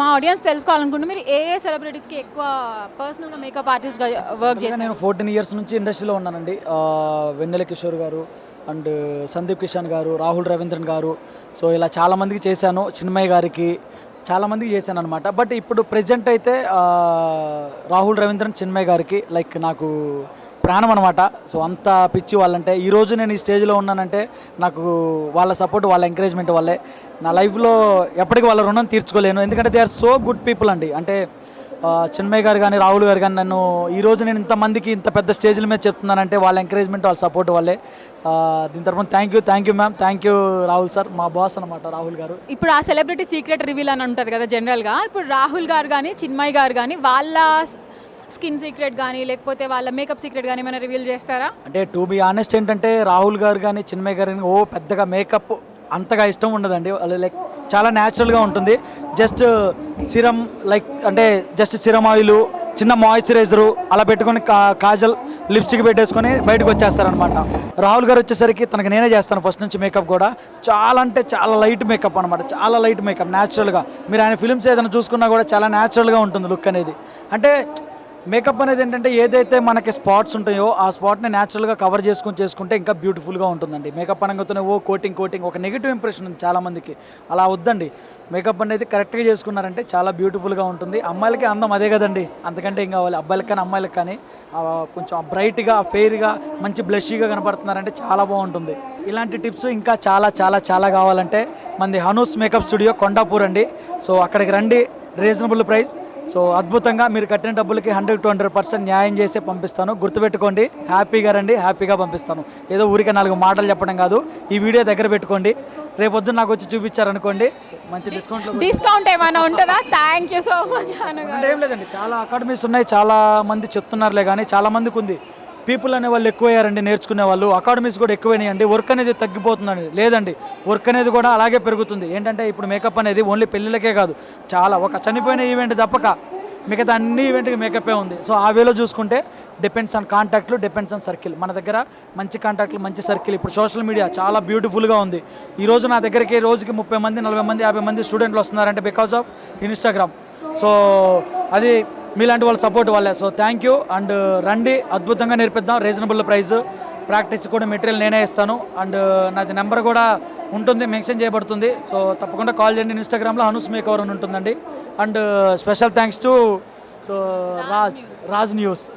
మా ఆడియన్స్ తెలుసుకోవాలనుకుంటే మీరు ఏ ఏ సెలబ్రిటీస్కి ఎక్కువ పర్సనల్గా మేకప్ ఆర్టిస్ట్గా వర్క్ చేస్తారు నేను ఫోర్టీన్ ఇయర్స్ నుంచి ఇండస్ట్రీలో ఉన్నానండి. వెన్నెల కిషోర్ గారు అండ్ సందీప్ కిషాన్ గారు రాహుల్ రవీంద్రన్ గారు. సో ఇలా చాలామందికి చేశాను. చిన్మయ్య గారికి చాలామందికి చేశాను అనమాట బట్ ఇప్పుడు ప్రజెంట్ అయితే రాహుల్ రవీంద్రన్ చిన్మయ్య గారికి లైక్ నాకు ప్రాణం అనమాట సో అంత పిచ్చి వాళ్ళంటే ఈరోజు నేను ఈ స్టేజ్లో ఉన్నానంటే నాకు వాళ్ళ సపోర్ట్ వాళ్ళ ఎంకరేజ్మెంట్ వల్లే. నా లైఫ్లో ఎప్పటికీ వాళ్ళ రుణం తీర్చుకోలేను. ఎందుకంటే they are so good people అండి. అంటే చిన్మయ్య గారు కానీ రాహుల్ గారు కానీ నన్ను ఈ రోజు నేను ఇంతమందికి ఇంత పెద్ద స్టేజ్ల మీద చెప్తున్నానంటే వాళ్ళ ఎంకరేజ్మెంట్ వాళ్ళ సపోర్ట్ వల్లే. దీని తరఫున thank you thank you ma'am thank you Rahul sir మా బాస్ అనమాట రాహుల్ గారు. ఇప్పుడు ఆ సెలబ్రిటీ సీక్రెట్ రివీల్ అని ఉంటుంది కదా జనరల్గా ఇప్పుడు రాహుల్ గారు కానీ చిన్మయ్ గారు కానీ వాళ్ళ స్కిన్ సీక్రెట్ కానీ లేకపోతే వాళ్ళ మేకప్ సీక్రెట్ కానీ ఏమైనా రివీల్ చేస్తారా? అంటే టు బి ఆనెస్ట్ ఏంటంటే రాహుల్ గారు కానీ చిన్మయ్య గారు కానీ ఓ పెద్దగా మేకప్ అంతగా ఇష్టం ఉండదండి. వాళ్ళు లైక్ చాలా న్యాచురల్గా ఉంటుంది. జస్ట్ సిరం లైక్ అంటే జస్ట్ సిరం ఆయిల్ చిన్న మాయిశ్చరైజరు అలా పెట్టుకొని కా కాజల్ లిప్స్టిక్ పెట్టేసుకొని బయటకు వచ్చేస్తారనమాట రాహుల్ గారు వచ్చేసరికి తనకి నేనే చేస్తాను ఫస్ట్ నుంచి మేకప్ కూడా. చాలా అంటే చాలా లైట్ మేకప్ అనమాట చాలా లైట్ మేకప్ న్యాచురల్గా మీరు ఆయన ఫిల్మ్స్ ఏదైనా చూసుకున్నా కూడా చాలా న్యాచురల్గా ఉంటుంది లుక్ అనేది. అంటే మేకప్ అనేది ఏంటంటే ఏదైతే మనకి స్పాట్స్ ఉంటాయో ఆ స్పాట్ని న్యాచురల్గా కవర్ చేసుకుని చేసుకుంటే ఇంకా బ్యూటిఫుల్గా ఉంటుందండి. మేకప్ అనగానే ఓ కోటింగ్ కోటింగ్ ఒక నెగిటివ్ ఇంప్రెషన్ ఉంది చాలామందికి అలా వద్దండి. మేకప్ అనేది కరెక్ట్గా చేసుకున్నారంటే చాలా బ్యూటిఫుల్గా ఉంటుంది. అమ్మాయిలకి అందం అదే కదండి. అంతకంటే ఏం కావాలి? అబ్బాయిలకి కానీ అమ్మాయిలకి కానీ కొంచెం బ్రైట్గా ఫెయిర్గా మంచి బ్లషీగా కనపడుతున్నారంటే చాలా బాగుంటుంది. ఇలాంటి టిప్స్ ఇంకా చాలా చాలా చాలా కావాలంటే మంది హనూస్ మేకప్ స్టూడియో కొండాపూర్ అండి. సో అక్కడికి రండి. రీజనబుల్ ప్రైస్ సో అద్భుతంగా మీరు కట్టిన డబ్బులకి హండ్రెడ్ టు హండ్రెడ్ పర్సెంట్ న్యాయం చేసే పంపిస్తాను. గుర్తుపెట్టుకోండి హ్యాపీగా రండి హ్యాపీగా పంపిస్తాను. ఏదో ఊరికే నాలుగు మాటలు చెప్పడం కాదు. ఈ వీడియో దగ్గర పెట్టుకోండి. రేపొద్దు నాకు వచ్చి చూపించారనుకోండి మంచి డిస్కౌంట్లో డిస్కౌంట్ ఏమైనా ఉంటుందా? థ్యాంక్ యూ సో మచ్ ఏం లేదండి చాలా అకాడమీస్ ఉన్నాయి చాలా మంది చెప్తున్నారులే కానీ చాలా మందికి ఉంది. పీపుల్ అనే వాళ్ళు ఎక్కువయ్యారండి నేర్చుకునే వాళ్ళు. అకాడమీస్ కూడా ఎక్కువైనాయండి. వర్క్ అనేది తగ్గిపోతుందండి. లేదండి. వర్క్ అనేది కూడా అలాగే పెరుగుతుంది. ఏంటంటే ఇప్పుడు మేకప్ అనేది ఓన్లీ పెళ్ళిళ్ళకే కాదు. చాలా ఒక చనిపోయిన ఈవెంట్ తప్పక మిగతా అన్ని ఈవెంట్కి మేకప్పే ఉంది. సో ఆ వేలో చూసుకుంటే డిపెండ్స్ ఆన్ కాంటాక్ట్లు డిపెండ్స్ ఆన్ సర్కిల్ మన దగ్గర మంచి కాంటాక్ట్లు మంచి సర్కిల్ ఇప్పుడు సోషల్ మీడియా చాలా బ్యూటిఫుల్గా ఉంది. ఈరోజు నా దగ్గరికి రోజుకి ముప్పై మంది నలభై మంది యాభై మంది స్టూడెంట్లు వస్తున్నారంటే బికాస్ ఆఫ్ ఇన్స్టాగ్రామ్ సో అది మీలాంటి వాళ్ళ సపోర్ట్ వాళ్ళే. సో థ్యాంక్ యూ అండ్ రండి. అద్భుతంగా నేర్పిద్దాం. రీజనబుల్ ప్రైస్ ప్రాక్టీస్ కూడా మెటీరియల్ నేనే ఇస్తాను. అండ్ uh, నాది నెంబర్ కూడా ఉంటుంది మెన్షన్ చేయబడుతుంది. సో తప్పకుండా కాల్ చేయండి. ఇన్స్టాగ్రామ్లో హనుస్ మేకవర్ అని ఉంటుందండి. And special thanks to so Raj Raj news